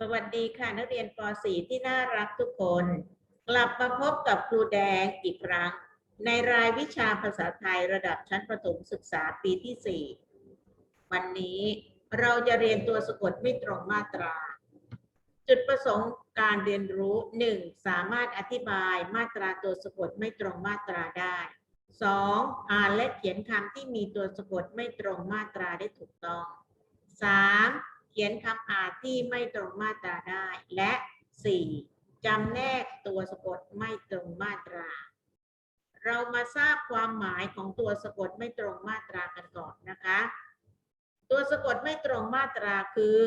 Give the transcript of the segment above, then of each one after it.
สวัสดีค่ะ นักเรียนป .4 ที่น่ารักทุกคน กลับมาพบกับครูแดงอีกครั้ง ในรายวิชาภาษาไทยระดับชั้นประถมศึกษาปีที่ 4 วันนี้เราจะเรียนตัวสะกดไม่ตรงมาตรา จุดประสงค์การเรียนรู้ 1. สามารถอธิบายมาตราตัวสะกดไม่ตรงมาตราได้ 2. อ่านและเขียนคำที่มีตัวสะกดไม่ตรงมาตราได้ถูกต้อง 3. เขียนคำอ่านที่ไม่ตรงมาตราได้ และ 4. จำแนกตัวสะกดไม่ตรงมาตรา เรามาทราบความหมายของตัวสะกดไม่ตรงมาตรากันก่อนนะคะ ตัวสะกดไม่ตรงมาตราคือ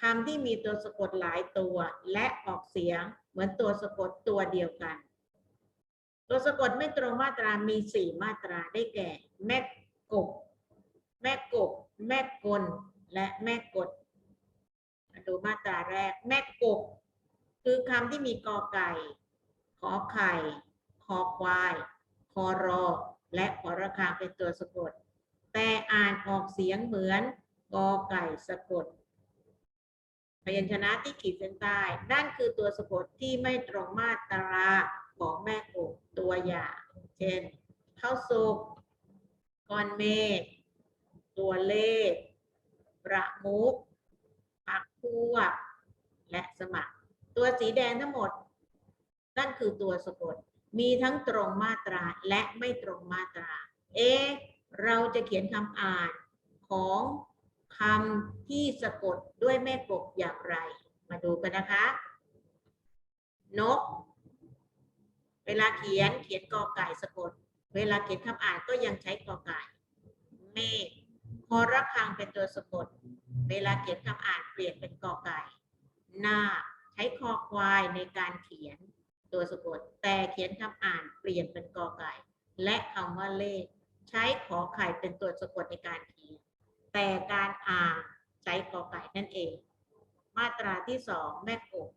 คำที่มีตัวสะกดหลายตัวและออกเสียงเหมือนตัวสะกดตัวเดียวกัน ตัวสะกดไม่ตรงมาตรามีสี่มาตราได้แก่ แม่กบ แม่กบ แม่กล และแม่กด แรก แม่กบ คือคำที่มีกอไก่ ขอไข่ คอควาย คอรอ และขอระฆังเป็นตัวสะกด แต่อ่านออกเสียงเหมือนกอไก่สะกดพยัญชนะที่ขีดเส้นใต้ นั่นคือตัวสะกดที่ไม่ตรงมาตราของแม่กบตัวอย่าง เช่นข้าวสุกก้อนเมฆตัวเลข ประมุขพักพวก และสมัครตัวสีแดงทั้งหมด นั่นคือตัวสะกด มีทั้งตรงมาตราและไม่ตรงมาตรา เอ เราจะเขียนคำอ่านของคำที่สะกดด้วยแม่กบอย่างไร มาดูกันนะคะ นก เวลาเขียนเขียนกอไก่สะกด เวลาเขียนคำอ่านก็ยังใช้กอไก่ เมฆคอระฆังเป็นตัวสะกด เวลาเขียนคำอ่านเปลี่ยนเป็นกอไก่ หน้าใช้คอควายในการเขียนตัวสะกด แต่เขียนคำอ่านเปลี่ยนเป็นกอไก่ และคำว่าเลข ใช้ขอไข่เป็นตัวสะกดในการเขียน แต่การอ่านใช้กอไก่นั่นเอง มาตราที่สองแม่กบ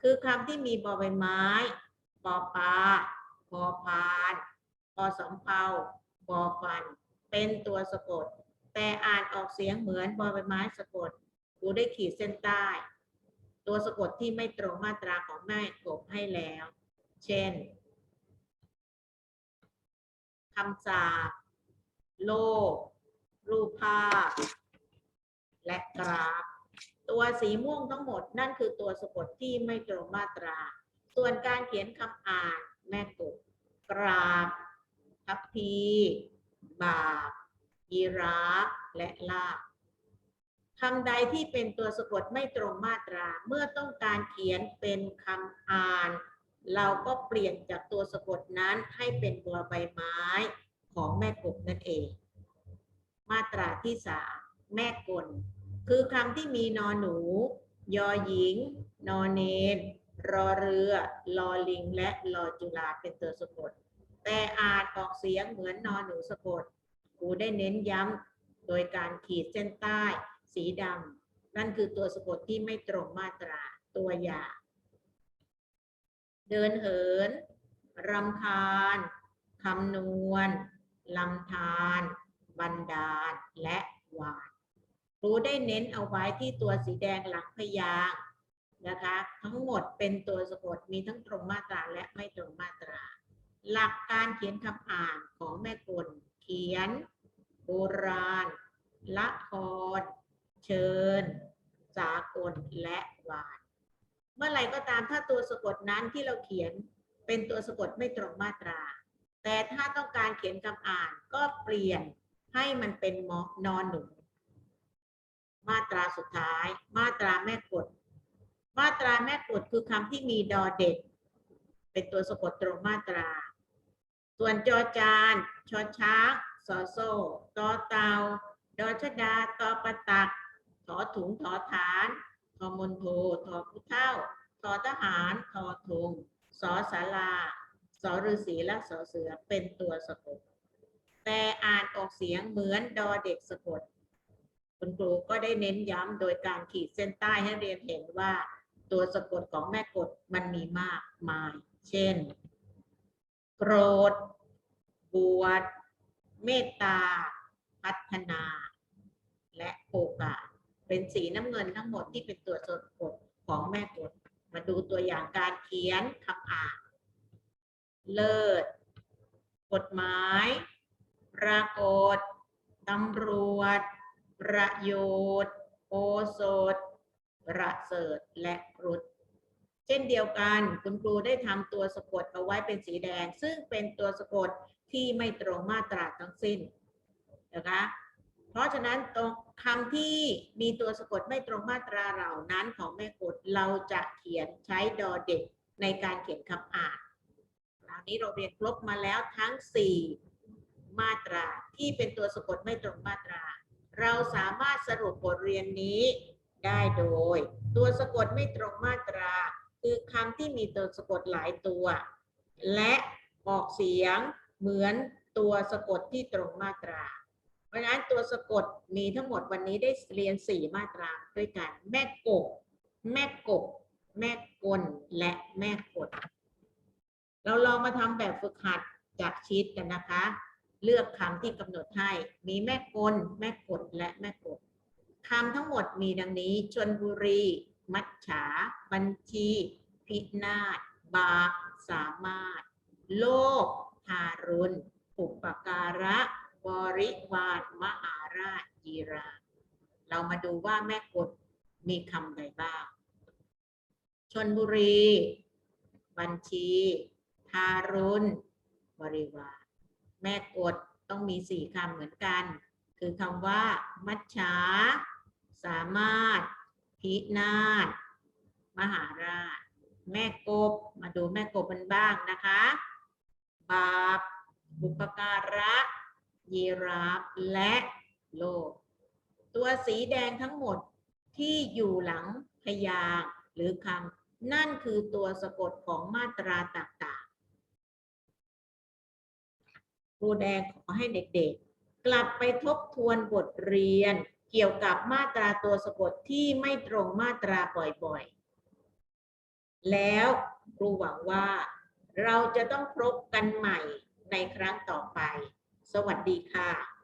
คือคำที่มีบอใบไม้ปอปลาพอพานพอสำเภาบอฟัน เป็นตัวสะกด แต่อ่านออกเสียงเหมือนบอใบไม้สะกดครูได้ขีดเส้นใต้ ตัวสะกดที่ไม่ตรงมาตราของแม่กบให้แล้ว เช่นคำสาปโลก รูปภาพ และกราฟ ตัวสีม่วงทั้งหมดนั่นคือตัวสะกดที่ไม่ตรงมาตรา ส่วนการเขียนคำอ่านแม่กบกราบทัพพี บาปยีราฟและลาบ คำใดที่เป็นตัวสะกดไม่ตรงมาตรา เมื่อต้องการเขียนเป็นคำอ่าน เราก็เปลี่ยนจากตัวสะกดนั้นให้เป็นตัวใบไม้ของแม่กบนั่นเอง มาตราที่สามแม่กล คือคำที่มีนอหนู ยอหญิง นอเนนรอเรือ ลอลิง และลอจุฬาเป็นตัวสะกด แต่อ่านออกเสียงเหมือนนอหนูสะกด ครูได้เน้นย้ำโดยการขีดเส้นใต้ สีดำนั่นคือตัวสะกดที่ไม่ตรงมาตรา ตัวอย่าเดินเหินรำคาญคำนวณลำธารบันดาล และหวาน ครูได้เน้นเอาไว้ที่ตัวสีแดงหลังพยางนะคะ ทั้งหมดเป็นตัวสะกดมีทั้งตรงมาตราและไม่ตรงมาตรา หลักการเขียนคำอ่านของแม่กลเขียน โบราณ ละคร เชิญ สากลและวาน เมื่อไหร่ก็ตามถ้าตัวสะกดนั้นที่เราเขียนเป็นตัวสะกดไม่ตรงมาตรา แต่ถ้าต้องการเขียนคำอ่านก็เปลี่ยนให้มันเป็นมอนอนหนูมาตราสุดท้าย มาตราแม่กฎมาตราแม่กฎคือคำที่มีดอเด็ก เป็นตัวสะกดตรงมาตรา ส่วนจอจานชอช้างสอโซตอเตาดอชดาตอประตัก ถอถุงถอฐานทอมนโททอผู้เท่าทอทหารทอทงสอสาราสอฤาษีและสอเสือเป็นตัวสะกด แต่อ่านออกเสียงเหมือนดอเด็กสะกด คุณครูก็ได้เน้นย้ำโดยการขีดเส้นใต้ให้เรียนเห็นว่า ตัวสะกดของแม่กฎมันมีมากมาย เช่น โกรธ บวช เมตตา พัฒนา และโอกาส เป็นสีน้ำเงินทั้งหมดที่เป็นตัวสะกดของแม่กฎมาดูตัวอย่างการเขียนคำอ่าน เลิศ กฎหมาย ปรากฏตำรวจ ประโยชน์ โอสถ ประเสริฐ และครุฑเช่นเดียวกันคุณครูได้ทำตัวสะกดเอาไว้เป็นสีแดง ซึ่งเป็นตัวสะกดที่ไม่ตรงมาตราทั้งสิ้นนะคะ ราะฉะนั้นตรงคำที่มีตัวสะกดไม่ตรงมาตราเหล่านั้นของแม่กฎเราจะเขียนใช้ดอเด็กในการเขียนคำอ่านคราวนี้เราเรียนครบมาแล้วทั้ง 4 มาตราที่เป็นตัวสะกดไม่ตรงมาตรา เราสามารถสรุปบทเรียนนี้ได้โดย ตัวสะกดไม่ตรงมาตรา คือคำที่มีตัวสะกดหลายตัว และออกเสียงเหมือนตัวสะกดที่ตรงมาตรา เพราะฉะนั้นตัวสะกดมีทั้งหมดวันนี้ได้เรียน 4 มาตราด้วยกัน แม่กบ แม่กบ แม่กล และแม่กด เราลองมาทำแบบฝึกหัดจากชีตกันนะคะ เลือกคำที่กำหนดให้ มีแม่กล แม่กด และแม่กดคำทั้งหมดมีดังนี้ ชนบุรี มัจฉา บัญชี พินาศ บาสามารถ โลกทารุณ อุปการะ บริวารมหาราชยีรา เรามาดูว่าแม่กดมีคำใดบ้างชนบุรี บัญชี ทารุณบริวาร แม่กดต้องมีสี่คำเหมือนกัน คือคำว่า มัจฉาสามารถ พินาศมหาราช แม่กบ มาดูแม่กบกันบ้างนะคะ บาปบุปการะ ยีราฟและโลก ตัวสีแดงทั้งหมดที่อยู่หลังพยางค์หรือคำนั่นคือตัวสะกดของมาตราต่างๆครูแดงขอให้เด็กๆ กลับไปทบทวนบทเรียนเกี่ยวกับมาตราตัวสะกดที่ไม่ตรงมาตราบ่อยๆ แล้วครูหวังว่าเราจะต้องพบกันใหม่ในครั้งต่อไป สวัสดีค่ะ